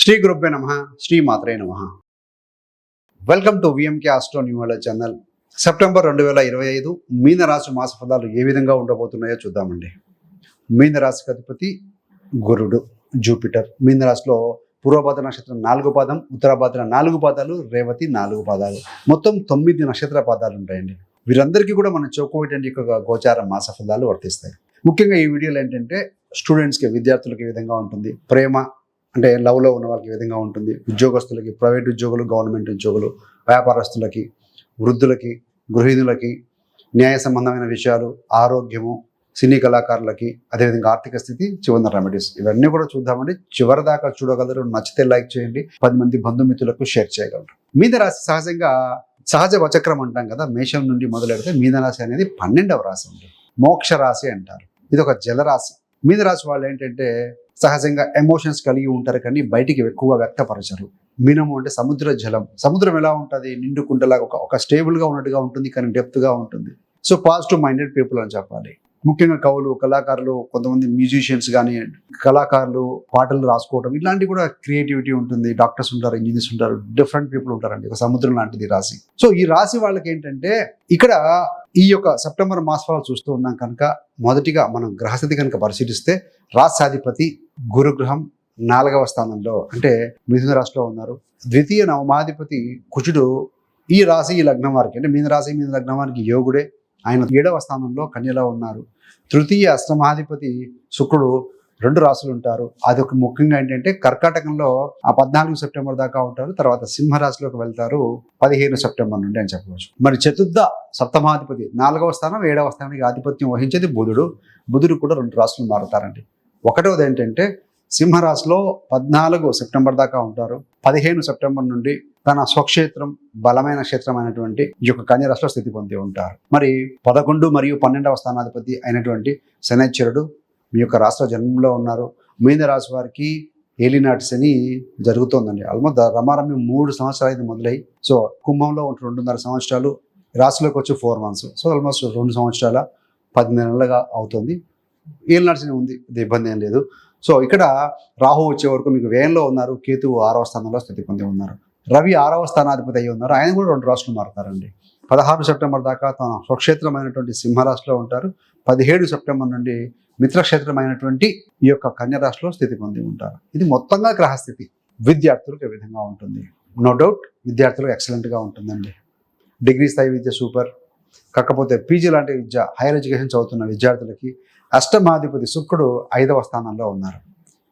శ్రీ గురుభ్య నమ శ్రీ మాత్రే నమ. వెల్కమ్ టు విఎంకే ఆస్ట్రో న్యూవాల ఛానల్ సెప్టెంబర్ రెండు వేల ఇరవై ఐదు మీనరాశి మాస ఫలాలు ఏ విధంగా ఉండబోతున్నాయో చూద్దామండి. మీన అధిపతి గురుడు జూపిటర్. మీనరాశిలో రాశిలో నక్షత్రం నాలుగు పాదం ఉత్తరభాద్ర నాలుగు పాదాలు రేవతి నాలుగు పాదాలు. మొత్తం తొమ్మిది నక్షత్ర పాదాలు ఉంటాయండి. వీరందరికీ కూడా మన చౌకోవేటండి యొక్క గోచార మాస ఫలాలు వర్తిస్తాయి. ముఖ్యంగా ఈ వీడియోలో ఏంటంటే స్టూడెంట్స్కి విద్యార్థులకు ఏ విధంగా ఉంటుంది. ప్రేమ అంటే లవ్లో ఉన్న వాళ్ళకి విధంగా ఉంటుంది? ఉద్యోగస్తులకి ప్రైవేట్ ఉద్యోగులు గవర్నమెంట్ ఉద్యోగులు వ్యాపారస్తులకి వృద్ధులకి గృహిణులకి న్యాయ సంబంధమైన విషయాలు ఆరోగ్యము సినీ కళాకారులకి అదేవిధంగా ఆర్థిక స్థితి చివరి రెమెడీస్ ఇవన్నీ కూడా చూద్దామండి. చివరి దాకా చూడగలరు నచ్చితే లైక్ చేయండి పది మంది బంధుమిత్రులకు షేర్ చేయగలరు. మీద రాశి సహజంగా సహజ వచక్రం అంటాం కదా మేషం నుండి మొదలెడితే మీన రాశి అనేది పన్నెండవ రాశి అండి మోక్ష రాశి అంటారు. ఇది ఒక జలరాశి. మీన రాశి వాళ్ళు ఏంటంటే సహజంగా ఎమోషన్స్ కలిగి ఉంటారు కానీ బయటికి ఎక్కువగా వ్యక్తపరచరు. మినము అంటే సముద్ర జలం. సముద్రం ఎలా ఉంటుంది? నిండు కుంటలాగా ఒక ఒక స్టేబుల్గా ఉన్నట్టుగా ఉంటుంది కానీ డెప్త్గా ఉంటుంది. సో పాజిటివ్ మైండెడ్ పీపుల్ అని చెప్పాలి. ముఖ్యంగా కవులు కళాకారులు కొంతమంది మ్యూజిషియన్స్ కానీ కళాకారులు పాటలు రాసుకోవడం ఇలాంటివి కూడా క్రియేటివిటీ ఉంటుంది. డాక్టర్స్ ఉంటారు ఇంజనీర్స్ ఉంటారు డిఫరెంట్ పీపుల్ ఉంటారండి. ఒక సముద్రం లాంటిది రాశి. సో ఈ రాశి వాళ్ళకి ఏంటంటే ఇక్కడ ఈ యొక్క సెప్టెంబర్ మాసాలు చూస్తూ ఉన్నాం కనుక మొదటిగా మనం గ్రహస్థితి కనుక పరిశీలిస్తే రాష్ట్రాధిపతి గురుగ్రహం నాలుగవ స్థానంలో అంటే మిథున రాశిలో ఉన్నారు. ద్వితీయ నవమాధిపతి కుజుడు ఈ రాశి ఈ లగ్నం వారికి అంటే మీన రాశి మీద లగ్నం వారికి యోగుడే. ఆయన ఏడవ స్థానంలో కన్యలో ఉన్నారు. తృతీయ అష్టమాధిపతి శుక్రుడు రెండు రాశులు ఉంటారు. అది ఒక ముఖ్యంగా ఏంటంటే కర్కాటకంలో ఆ పద్నాలుగు సెప్టెంబర్ దాకా ఉంటారు. తర్వాత సింహరాశిలోకి వెళ్తారు పదిహేను సెప్టెంబర్ నుండి అని చెప్పవచ్చు. మరి చతుర్థ సప్తమాధిపతి నాలుగవ స్థానం ఏడవ స్థానానికి ఆధిపత్యం వహించేది బుధుడు. బుధుడు కూడా రెండు రాశులు మారుతారండి. ఒకటవది ఏంటంటే సింహరాశిలో పద్నాలుగు సెప్టెంబర్ దాకా ఉంటారు. పదిహేను సెప్టెంబర్ నుండి తన స్వక్షేత్రం బలమైన క్షేత్రం అయినటువంటి ఈ యొక్క కన్యరాశిలో స్థితి పొంది ఉంటారు. మరి పదకొండు మరియు పన్నెండవ స్థానాధిపతి అయినటువంటి శనైశ్వరుడు మీ యొక్క రాష్ట్ర జన్మంలో ఉన్నారు. మీన రాశి వారికి ఏలినాటి శని జరుగుతోందండి. ఆల్మోస్ట్ రమారమి మూడు సంవత్సరాలు అయితే మొదలై సో కుంభంలో ఉంటే రెండున్నర సంవత్సరాలు రాశిలోకి వచ్చి ఫోర్ మంత్స్. సో ఆల్మోస్ట్ రెండు సంవత్సరాల పది నెలలుగా అవుతుంది. ఏం నడిచిన ఉంది ఇది ఇబ్బంది ఏం లేదు. సో ఇక్కడ రాహు వచ్చే వరకు మీకు వ్యయంలో ఉన్నారు కేతు ఆరవ స్థానంలో స్థితి పొంది ఉన్నారు. రవి ఆరవ స్థానాధిపతి అయి ఉన్నారు. ఆయన కూడా రెండు రాష్ట్రాలు మారుతారండి. పదహారు సెప్టెంబర్ దాకా తన స్వక్షేత్రమైనటువంటి సింహరాశిలో ఉంటారు. పదిహేడు సెప్టెంబర్ నుండి మిత్రక్షేత్రమైనటువంటి ఈ యొక్క కన్యరాశిలో స్థితి పొంది ఉంటారు. ఇది మొత్తంగా గ్రహస్థితి. విద్యార్థులకు ఏ విధంగా ఉంటుంది? నో డౌట్ విద్యార్థులకు ఎక్సలెంట్గా ఉంటుందండి. డిగ్రీ స్థాయి విద్య సూపర్. కాకపోతే పీజీ లాంటి విద్య హైయర్ ఎడ్యుకేషన్ చదువుతున్న విద్యార్థులకి అష్టమాధిపతి శుక్రుడు ఐదవ స్థానంలో ఉన్నారు.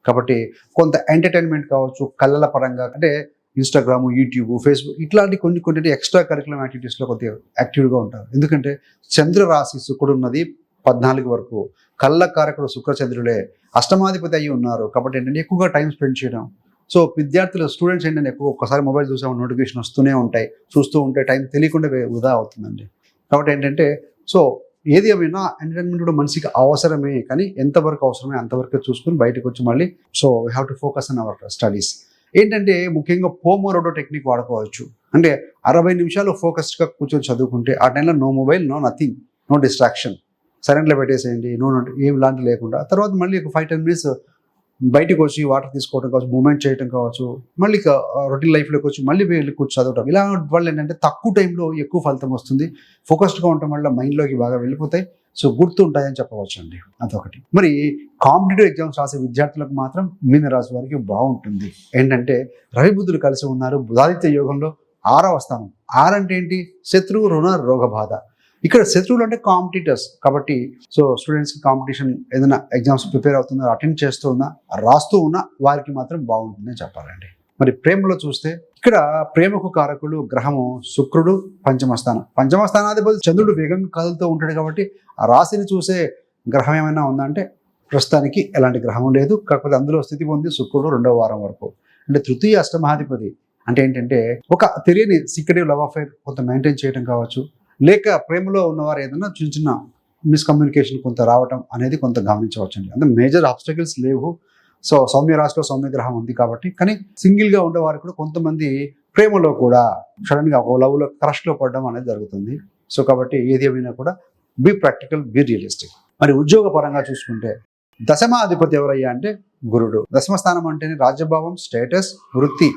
కాబట్టి కొంత ఎంటర్టైన్మెంట్ కావచ్చు కళ్ళల పరంగా అంటే ఇన్స్టాగ్రామ్ యూట్యూబ్ ఫేస్బుక్ ఇట్లాంటి కొన్ని కొన్ని ఎక్స్ట్రా కరికులం యాక్టివిటీస్లో కొద్దిగా యాక్టివ్గా ఉంటారు. ఎందుకంటే చంద్ర రాశి శుక్రుడు ఉన్నది పద్నాలుగు వరకు. కళ్ళ కారకుడు శుక్రచంద్రులే అష్టమాధిపతి అయి ఉన్నారు. కాబట్టి ఏంటంటే ఎక్కువగా టైం స్పెండ్ చేయడం. సో విద్యార్థులు స్టూడెంట్స్ ఏంటంటే ఎక్కువ ఒక్కసారి మొబైల్ చూసాము నోటిఫికేషన్ వస్తూనే ఉంటాయి. చూస్తూ ఉంటే టైం తెలియకుండా వృధా అవుతుందండి. కాబట్టి ఏంటంటే సో ఏది ఏమైనా ఎంటర్టైన్మెంట్ కూడా మనిషికి అవసరమే కానీ ఎంతవరకు అవసరమే అంతవరకు చూసుకుని బయటకు వచ్చి మళ్ళీ so we have to focus on our studies ఏంటంటే ముఖ్యంగా పోమోరోడో టెక్నిక్ వాడుకోవచ్చు. అంటే అరవై నిమిషాలు ఫోకస్డ్గా కూర్చొని చదువుకుంటే ఆ టైంలో no mobile no nothing no distraction సైలెంట్లో పెట్టేసేయండి నో నో ఏం లాంటి లేకుండా. తర్వాత మళ్ళీ ఒక ఫైవ్ టెన్ మినిట్స్ బయటకు వచ్చి వాటర్ తీసుకోవడం కావచ్చు మూమెంట్ చేయడం కావచ్చు మళ్ళీ రొటీన్ లైఫ్లోకి వచ్చి మళ్ళీ వెళ్ళి కూర్చో చదవటం. ఇలా వల్ల ఏంటంటే తక్కువ టైంలో ఎక్కువ ఫలితం వస్తుంది. ఫోకస్డ్గా ఉండటం వల్ల మైండ్లోకి బాగా వెళ్ళిపోతాయి. సో గుర్తు ఉంటాయని చెప్పవచ్చు అండి అదొకటి. మరి కాంపిటేటివ్ ఎగ్జామ్స్ రాసే విద్యార్థులకు మాత్రం మీనరాశి వారికి బాగుంటుంది. ఏంటంటే రవిబుద్ధులు కలిసి ఉన్నారు. బుధాదిత్య యోగంలో ఆరవ స్థానం. ఆరంటే ఏంటి శత్రువు రుణ రోగ బాధ. ఇక్కడ శత్రువులు అంటే కాంపిటీటర్స్ కాబట్టి సో స్టూడెంట్స్కి కాంపిటీషన్ ఏదైనా ఎగ్జామ్స్ ప్రిపేర్ అవుతుందా అటెండ్ చేస్తూ ఉన్నా రాస్తూ ఉన్నా వారికి మాత్రం బాగుంటుందని చెప్పాలండి. మరి ప్రేమలో చూస్తే ఇక్కడ ప్రేమకు కారకులు గ్రహము శుక్రుడు పంచమస్థానం. పంచమస్థానాధిపతి చంద్రుడు వేగంగా కదులుతూ ఉంటాడు కాబట్టి ఆ రాశిని చూసే గ్రహం ఏమైనా ఉందంటే ప్రస్తుతానికి ఎలాంటి గ్రహం లేదు. కాకపోతే అందులో స్థితి పొంది శుక్రుడు రెండవ వారం వరకు. అంటే తృతీయ అష్టమాధిపతి అంటే ఏంటంటే ఒక తెలియని సీక్రెటివ్ లవ్ అఫైర్ కొంత మెయింటైన్ చేయడం కావచ్చు. లేక ప్రేమలో ఉన్నవారు ఏదైనా చిన్న చిన్న మిస్కమ్యూనికేషన్ కొంత రావటం అనేది కొంత గమనించవచ్చండి. అంటే మేజర్ ఆబ్స్టకల్స్ లేవు. సో సౌమ్య రాశిలో సౌమ్య గ్రహం ఉంది కాబట్టి కానీ సింగిల్గా ఉండేవారు కూడా కొంతమంది ప్రేమలో కూడా సడన్గా ఒక లవ్లో క్రష్లో పడడం అనేది జరుగుతుంది. సో కాబట్టి ఏది ఏమైనా కూడా బీ ప్రాక్టికల్ బీ రియలిస్టిక్ మరి ఉద్యోగ పరంగా చూసుకుంటే దశమాధిపతి ఎవరయ్యా అంటే గురుడు. దశమ స్థానం అంటేనే రాజ్యభావం స్టేటస్ వృత్తి.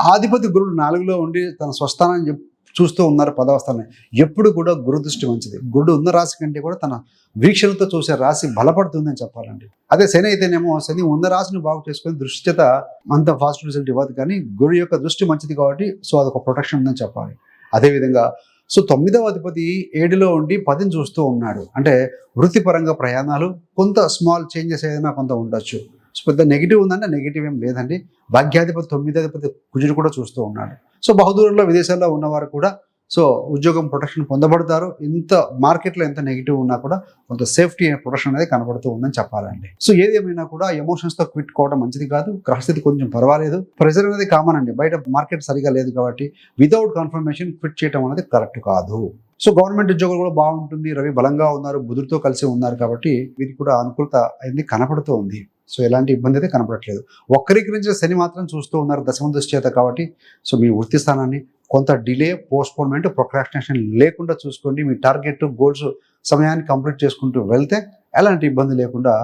ఆధిపతి గురుడు నాలుగులో ఉండి తన స్వస్థానాన్ని చెప్- చూస్తూ ఉన్నారు పదవ స్థానం ఎప్పుడు కూడా గురు దృష్టి మంచిది. గురుడు ఉన్న రాశి కంటే కూడా తన వీక్షలతో చూసే రాశి బలపడుతుందని చెప్పాలండి. అదే శని అయితేనేమో శని ఉన్న రాశిని బాగు చేసుకొని దృష్టి చేత అంత ఫాస్ట్ రిజల్ట్ ఇవ్వదు కానీ గురు యొక్క దృష్టి మంచిది కాబట్టి సో అదొక ప్రొటెక్షన్ ఉందని చెప్పాలి. అదేవిధంగా సో తొమ్మిదవ అధిపతి ఏడులో ఉండి పదిని చూస్తూ ఉన్నాడు. అంటే వృత్తిపరంగా ప్రయాణాలు కొంత స్మాల్ చేంజెస్ ఏదైనా కొంత ఉండొచ్చు. సో పెద్ద నెగిటివ్ ఉందంటే నెగిటివ్ ఏం లేదండి. భాగ్యాధిపతి తొమ్మిది అధిపతి కుజుడు కూడా చూస్తూ ఉన్నాడు. సో బహుదూరంలో విదేశాల్లో ఉన్నవారు కూడా సో ఉద్యోగం ప్రొటెక్షన్ పొందబడతారు. ఇంత మార్కెట్లో ఎంత నెగిటివ్ ఉన్నా కూడా కొంత సేఫ్టీ ప్రొటెక్షన్ అనేది కనబడుతూ ఉందని చెప్పాలండి. సో ఏది ఏమైనా కూడా ఎమోషన్స్తో క్విట్ కోవడం మంచిది కాదు. గ్రహస్థితి కొంచెం పర్వాలేదు. ప్రెజర్ అనేది కామన్ అండి. బయట మార్కెట్ సరిగా లేదు కాబట్టి వితౌట్ కన్ఫర్మేషన్ క్విట్ చేయడం అనేది కరెక్ట్ కాదు. సో గవర్నమెంట్ ఉద్యోగులు కూడా బాగుంటుంది. రవి బలంగా ఉన్నారు. బుధుడితో కలిసి ఉన్నారు కాబట్టి వీరికి కూడా అనుకూలత అయింది కనపడుతూ ఉంది. సో ఎలాంటి ఇబ్బంది అయితే కనపడట్లేదు. వక్రీకరించిన శని మాత్రం చూస్తూ ఉన్నారు దశమ చేత కాబట్టి. సో మీ వృత్తి స్థానాన్ని కొంత డిలే పోస్ట్పోన్మెంట్ ప్రొక్రాస్టినేషన్ లేకుండా చూసుకోండి. మీ టార్గెట్ గోల్స్ సమయాన్ని కంప్లీట్ చేసుకుంటూ వెళ్తే ఎలాంటి ఇబ్బంది లేకుండా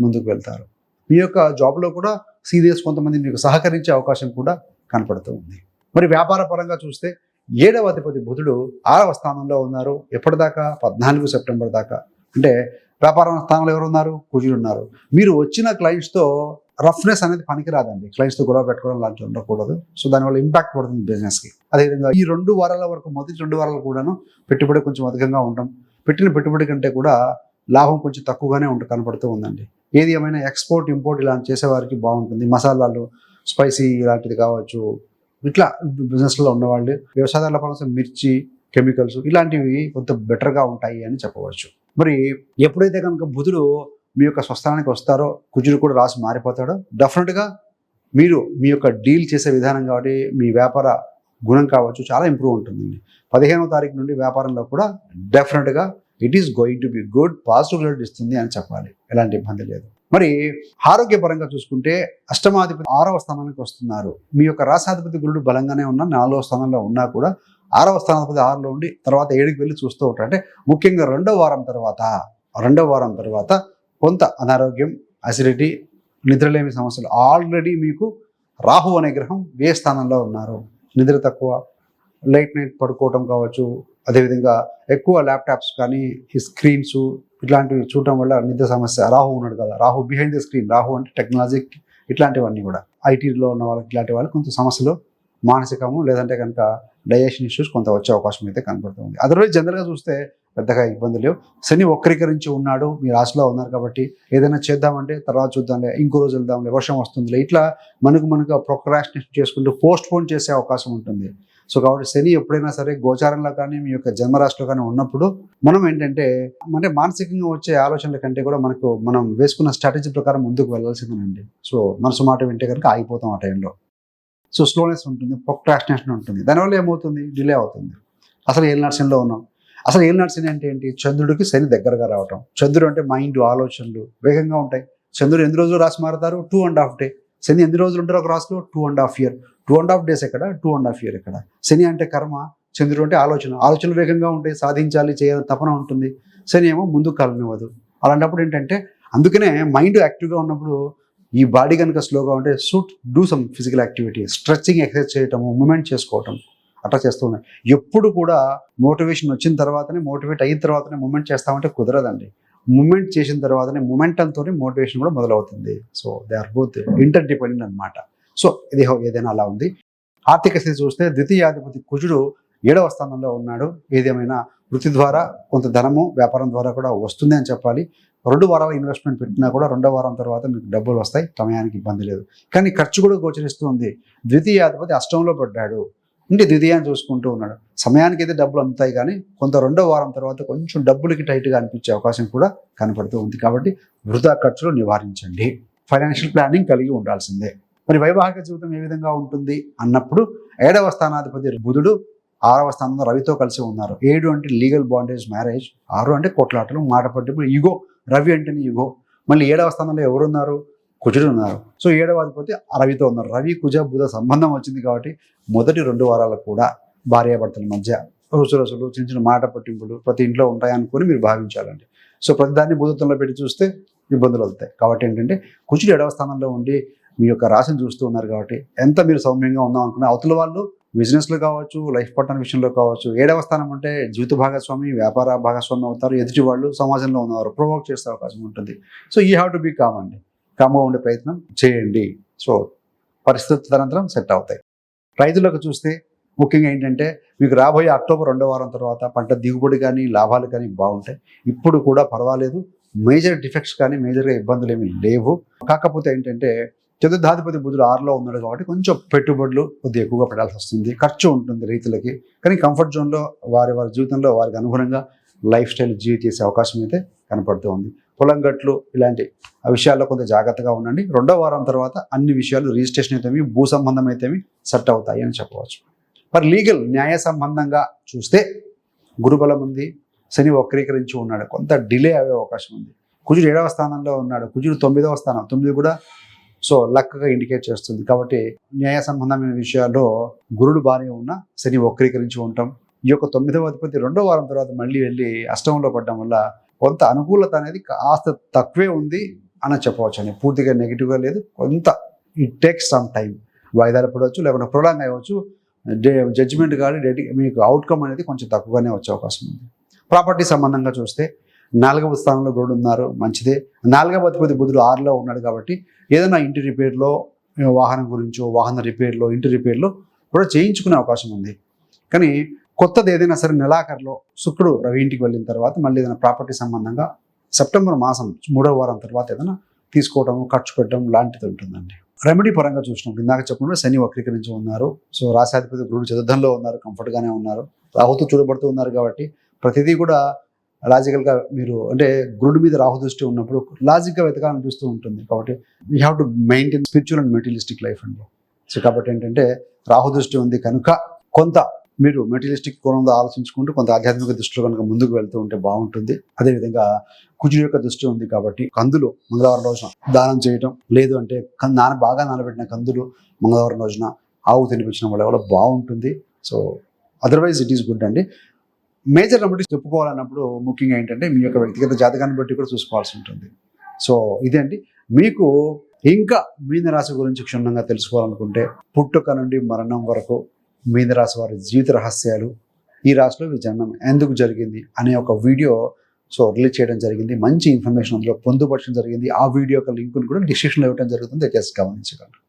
ముందుకు వెళ్తారు. మీ యొక్క జాబ్లో కూడా సీరియస్ కొంతమంది మీకు సహకరించే అవకాశం కూడా కనపడుతూ ఉంది. మరి వ్యాపార పరంగా చూస్తే ఏడవ అధిపతి బుధుడు ఆరవ స్థానంలో ఉన్నారు. ఎప్పటిదాకా? పద్నాలుగు సెప్టెంబర్ దాకా. అంటే వ్యాపార స్థానంలో ఎవరు ఉన్నారు కుజులు ఉన్నారు. మీరు వచ్చిన క్లయింట్స్తో రఫ్నెస్ అనేది పనికిరాదండి. క్లయింట్స్తో గొడవ పెట్టుకోవడం లాంటివి ఉండకూడదు. సో దానివల్ల ఇంపాక్ట్ పడుతుంది బిజినెస్కి అదేవిధంగా ఈ రెండు వారాల వరకు మొదటి రెండు వారాలు కూడాను పెట్టుబడి కొంచెం అధికంగా ఉంటాం పెట్టిన పెట్టుబడి కంటే కూడా లాభం కొంచెం తక్కువగానే ఉంట కనపడుతూ ఉందండి. ఏది ఏమైనా ఎక్స్పోర్ట్ ఇంపోర్ట్ ఇలాంటి చేసేవారికి బాగుంటుంది. మసాలాలు స్పైసీ ఇలాంటిది కావచ్చు. ఇట్లా బిజినెస్లో ఉన్నవాళ్ళు వ్యవసాయాల పరంగా మిర్చి కెమికల్స్ ఇలాంటివి కొంత బెటర్గా ఉంటాయి అని చెప్పవచ్చు. మరి ఎప్పుడైతే కనుక బుధుడు మీ యొక్క స్వస్థానానికి వస్తారో కుజుడు కూడా రాసి మారిపోతాడో. డెఫినెట్గా మీరు మీ యొక్క డీల్ చేసే విధానం కాబట్టి మీ వ్యాపార గుణం కావచ్చు చాలా ఇంప్రూవ్ ఉంటుందండి. పదిహేనవ తారీఖు నుండి వ్యాపారంలో కూడా డెఫినెట్గా it is going to be good positive result ఇస్తుంది అని చెప్పాలి. ఎలాంటి ఇబ్బంది లేదు. మరి ఆరోగ్యపరంగా చూసుకుంటే అష్టమాధిపతి ఆరవ స్థానానికి వస్తున్నారు. మీ యొక్క రాసాధిపతి గురుడు బలంగానే ఉన్నా నాలుగవ స్థానంలో ఉన్నా కూడా ఆరవ స్థానాధిపతి ఆరులో ఉండి తర్వాత ఏడుకి వెళ్ళి చూస్తూ ఉంటారు. అంటే ముఖ్యంగా రెండో వారం తర్వాత రెండో వారం తర్వాత కొంత అనారోగ్యం అసిడిటీ నిద్రలేమి సమస్యలు ఆల్రెడీ మీకు రాహు అనే గ్రహం ఏ స్థానంలో ఉన్నారు? నిద్ర తక్కువ లైట్ నైట్ పడుకోవటం కావచ్చు అదేవిధంగా ఎక్కువ ల్యాప్టాప్స్ కానీ ఈ స్క్రీన్స్ ఇట్లాంటివి చూడటం వల్ల నిద్ర సమస్య రాహు ఉన్నాడు కదా Rahu behind the screen Rahu అంటే టెక్నాలజీ ఇట్లాంటివన్నీ కూడా. ఐటీలో ఉన్న వాళ్ళకి ఇట్లాంటి వాళ్ళకి కొంత సమస్యలు మానసికము లేదంటే కనుక డైజెషన్ ఇష్యూస్ కొంత వచ్చే అవకాశం అయితే కనబడుతుంది అదర్వైజ్ జనరల్గా చూస్తే పెద్దగా ఇబ్బంది లేవు. శని వక్రీకరించి ఉన్నాడు మీ రాశిలో ఉన్నారు కాబట్టి ఏదైనా చేద్దామంటే తర్వాత చూద్దాంలే ఇంకో రోజు వెళ్దాంలే వర్షం వస్తుందిలే ఇట్లా మనకు మనకు ప్రొక్రాస్టినేషన్ చేసుకుంటూ పోస్ట్ పోన్ చేసే అవకాశం ఉంటుంది. సో కాబట్టి శని ఎప్పుడైనా సరే గోచారంలో కానీ మీ యొక్క జన్మరాశిలో కానీ ఉన్నప్పుడు మనం ఏంటంటే అంటే మానసికంగా వచ్చే ఆలోచనల కంటే కూడా మనకు మనం వేసుకున్న స్ట్రాటజీ ప్రకారం ముందుకు వెళ్ళాల్సిందేనండి. సో మనసు మాట వింటే కనుక ఆగిపోతాం ఆ టైంలో. సో స్లోనెస్ ఉంటుంది ప్రొక్రాస్టినేషన్ ఉంటుంది. దానివల్ల ఏమవుతుంది? డిలే అవుతుంది. అసలు ఏళ్ళ నర్సంలో ఉన్నాం. అసలు ఏళ్ళ నర్సన్ అంటే ఏంటి? చంద్రుడికి శని దగ్గరగా రావటం. చంద్రుడు అంటే మైండ్ ఆలోచనలు వేగంగా ఉంటాయి. చంద్రుడు ఎన్ని రోజులు రాసి మారుతారు? Two and half day Shani ఎన్ని రోజులు ఉంటారు ఒక రాసులో two and half year two and half days ఎక్కడ? టూ అండ్ హాఫ్ ఇయర్ ఎక్కడ? శని అంటే కర్మ చంద్రుడు అంటే ఆలోచన. ఆలోచనలు వేగంగా ఉంటాయి సాధించాలి చేయాలని తపన ఉంటుంది. శని ఏమో ముందుకు కలనివ్వదు అలాంటప్పుడు ఏంటంటే అందుకనే మైండ్ యాక్టివ్గా ఉన్నప్పుడు ఈ బాడీ కనుక స్లోగా ఉంటే should do some physical activity stretching exercise చేయటము మూమెంట్ చేసుకోవటం అట్లా చేస్తూ ఉన్నాయి. ఎప్పుడు కూడా మోటివేషన్ వచ్చిన తర్వాతనే మోటివేట్ అయిన తర్వాతనే మూమెంట్ చేస్తామంటే కుదరదండి. మూమెంట్ చేసిన తర్వాతనే మూమెంటంతో మోటివేషన్ కూడా మొదలవుతుంది. So they are both interdependent అనమాట సో ఇది ఏదైనా అలా ఉంది. ఆర్థిక స్థితి చూస్తే ద్వితీయాధిపతి కుజుడు ఏడవ స్థానంలో ఉన్నాడు. ఏదేమైనా వృత్తి ద్వారా కొంత ధనము వ్యాపారం ద్వారా కూడా వస్తుంది అని చెప్పాలి. రెండు వారాల ఇన్వెస్ట్మెంట్ పెట్టినా కూడా రెండో వారం తర్వాత మీకు డబ్బులు వస్తాయి సమయానికి ఇబ్బంది లేదు. కానీ ఖర్చు కూడా గోచరిస్తుంది ద్వితీయాధిపతి అష్టంలో పడ్డాడు. అంటే ద్వితీయాన్ని చూసుకుంటూ ఉన్నాడు. సమయానికి అయితే డబ్బులు అందుతాయి కానీ కొంత రెండో వారం తర్వాత కొంచెం డబ్బులకి టైట్గా అనిపించే అవకాశం కూడా కనపడుతూ ఉంది. కాబట్టి వృధా ఖర్చులు నివారించండి. ఫైనాన్షియల్ ప్లానింగ్ కలిగి ఉండాల్సిందే. మరి వైవాహిక జీవితం ఏ విధంగా ఉంటుంది? అన్నప్పుడు ఏడవ స్థానాధిపతి బుధుడు ఆరవ స్థానంలో రవితో కలిసి ఉన్నారు. ఏడు అంటే లీగల్ బాండేజ్ మ్యారేజ్ ఆరు అంటే కొట్లాటలు మాట పట్టింపులు ఇగో రవి అంటేనే ఇగో మళ్ళీ ఏడవ స్థానంలో ఎవరున్నారు? కుజుడు ఉన్నారు. సో ఏడవ అధిపతి ఆ రవితో ఉన్నారు. రవి కుజ బుధ సంబంధం వచ్చింది కాబట్టి మొదటి రెండు వారాలు కూడా భార్యాభర్తల మధ్య రుసురసులు చిన్న చిన్న మాట పట్టింపులు ప్రతి ఇంట్లో ఉంటాయనుకొని మీరు భావించాలండి. సో ప్రతిదాన్ని భూతత్వంలో పెట్టి చూస్తే ఇబ్బందులు అవుతాయి. కాబట్టి ఏంటంటే కుజుడు ఏడవ స్థానంలో ఉండి మీ యొక్క రాశిని చూస్తూ ఉన్నారు కాబట్టి ఎంత మీరు సౌమ్యంగా ఉందాం అనుకున్న అవతల వాళ్ళు బిజినెస్లో కావచ్చు లైఫ్ పార్ట్నర్ విషయంలో కావచ్చు ఏడవ స్థానం అంటే జీవిత భాగస్వామి వ్యాపార భాగస్వామి అవుతారు. ఎదుటి వాళ్ళు సమాజంలో ఉన్నవారు ప్రొవోక్ చేసే అవకాశం ఉంటుంది. సో ఈ హ్యావ్ టు బీ కామ్ అండి. కామ్గా ఉండే ప్రయత్నం చేయండి. సో పరిస్థితి తదనంతరం సెట్ అవుతాయి. రైతులకు చూస్తే ముఖ్యంగా ఏంటంటే మీకు రాబోయే అక్టోబర్ రెండో వారం తర్వాత పంట దిగుబడి కానీ లాభాలు కానీ బాగుంటాయి. ఇప్పుడు కూడా పర్వాలేదు. మేజర్ డిఫెక్ట్స్ కానీ మేజర్గా ఇబ్బందులు ఏమీ లేవు. కాకపోతే ఏంటంటే చతుర్థాధిపతి బుధుడు ఆరులో ఉన్నాడు కాబట్టి కొంచెం పెట్టుబడులు కొద్దిగా ఎక్కువగా పెట్టాల్సి వస్తుంది. ఖర్చు ఉంటుంది రైతులకి. కానీ కంఫర్ట్ జోన్లో వారి వారి జీవితంలో వారికి అనుగుణంగా లైఫ్ స్టైల్ జీవి చేసే అవకాశం అయితే కనపడుతూ ఉంది. పొలం గట్లు ఇలాంటి విషయాల్లో కొంత జాగ్రత్తగా ఉండండి. రెండో వారం తర్వాత అన్ని విషయాలు రిజిస్ట్రేషన్ అయితేమి భూ సంబంధం అయితేమి సెట్ అవుతాయి అని చెప్పవచ్చు. మరి లీగల్ న్యాయ సంబంధంగా చూస్తే గురుబలం ఉంది. శని వక్రీకరించి ఉన్నాడు. కొంత డిలే అయ్యే అవకాశం ఉంది. కుజుడు ఏడవ స్థానంలో ఉన్నాడు. కుజుడు తొమ్మిదవ స్థానం. తొమ్మిది కూడా సో లక్కగా ఇండికేట్ చేస్తుంది. కాబట్టి న్యాయ సంబంధమైన విషయాల్లో గురుడు బాగానే ఉన్న శని వక్రీకరించి ఉంటాం ఈ యొక్క తొమ్మిదవ అధిపతి రెండో వారం తర్వాత మళ్ళీ వెళ్ళి అష్టంలో పడడం వల్ల కొంత అనుకూలత అనేది కాస్త తక్కువే ఉంది అని చెప్పవచ్చు అని పూర్తిగా నెగిటివ్గా లేదు. కొంత ఇట్ టేక్స్ సమ్ టైం వాయిదాలు పడవచ్చు లేకుంటే ప్రొలాంగ్ అయ్యవచ్చు. జడ్జిమెంట్ కానీ డెడి మీకు అవుట్కమ్ అనేది కొంచెం తక్కువగానే వచ్చే అవకాశం ఉంది. ప్రాపర్టీ సంబంధంగా చూస్తే నాలుగవ స్థానంలో గురుడు ఉన్నారు మంచిదే. నాలుగవ అధిపతి బుధుడు ఆరులో ఉన్నాడు కాబట్టి ఏదైనా ఇంటి రిపేర్లో వాహనం గురించో వాహన రిపేర్లో ఇంటి రిపేర్లో కూడా చేయించుకునే అవకాశం ఉంది. కానీ కొత్తది ఏదైనా సరే నెలాఖరులో శుక్రుడు రవి ఇంటికి వెళ్ళిన తర్వాత మళ్ళీ ఏదైనా ప్రాపర్టీ సంబంధంగా సెప్టెంబర్ మాసం మూడవ వారం తర్వాత ఏదైనా తీసుకోవడం ఖర్చు పెట్టడం లాంటిది ఉంటుందండి. రెమెడీ పరంగా చూసినప్పుడు ఇందాక చెప్పకుండా శని వక్రీకరించి ఉన్నారు. సో రాశాధిపతి గురుడు చతుర్థంలో ఉన్నారు కంఫర్ట్గానే ఉన్నారు. రాహుతో చూడబడుతూ ఉన్నారు కాబట్టి ప్రతిదీ కూడా లాజికల్గా మీరు అంటే గురుడు మీద రాహు దృష్టి ఉన్నప్పుడు లాజిక్గా వెతకాలనిపిస్తూ ఉంటుంది. కాబట్టి we have to maintain spiritual and materialistic life అండి. సో కాబట్టి ఏంటంటే రాహు దృష్టి ఉంది కనుక కొంత మీరు మెటీరియలిస్టిక్ కోణంలో ఆలోచించుకుంటూ కొంత ఆధ్యాత్మిక దృష్టిలో కనుక ముందుకు వెళ్తూ ఉంటే బాగుంటుంది. అదేవిధంగా కుజుడు యొక్క దృష్టి ఉంది కాబట్టి కందులు మంగళవారం రోజున దానం చేయటం లేదు అంటే కం- నాన బాగా నానబెట్టిన కందులు మంగళవారం రోజున ఆవు తినిపించడం వల్ల బాగుంటుంది. So otherwise it is good అండి. మేజర్ రెమెడీస్ చెప్పుకోవాలన్నప్పుడు ముఖ్యంగా ఏంటంటే మీ యొక్క వ్యక్తిగత జాతకాన్ని బట్టి కూడా చూసుకోవాల్సి ఉంటుంది. సో ఇదండి మీకు ఇంకా మీనరాశి గురించి క్షుణ్ణంగా తెలుసుకోవాలనుకుంటే పుట్టుక నుండి మరణం వరకు మీనరాశి వారి జీవిత రహస్యాలు ఈ రాశిలో మీ జన్మం ఎందుకు జరిగింది అనే ఒక వీడియో సో రిలీజ్ చేయడం జరిగింది. మంచి ఇన్ఫర్మేషన్ అందులో పొందుపరచడం జరిగింది. ఆ వీడియో యొక్క లింకును కూడా డిస్క్రిప్షన్లో ఇవ్వడం జరుగుతుంది. దయచేసి గమనించగలరు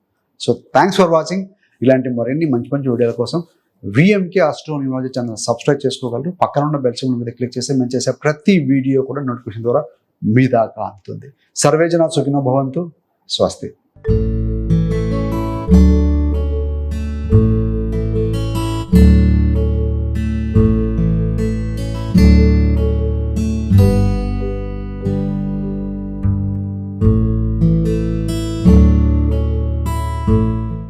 సో థ్యాంక్స్ ఫర్ వాచింగ్. ఇలాంటి మరిన్ని మంచి మంచి వీడియోల కోసం V M K astro numerology channel subscribe చేసుకోగలరు. పక్కన ఉన్న బెల్ సింబల్ మీద క్లిక్ చేస్తే మేము చేసే ప్రతి వీడియో కూడా నోటిఫికేషన్ ద్వారా మీ దాకా అందుతుంది. సర్వేజన సుఖినో భవంతు. స్వస్తి.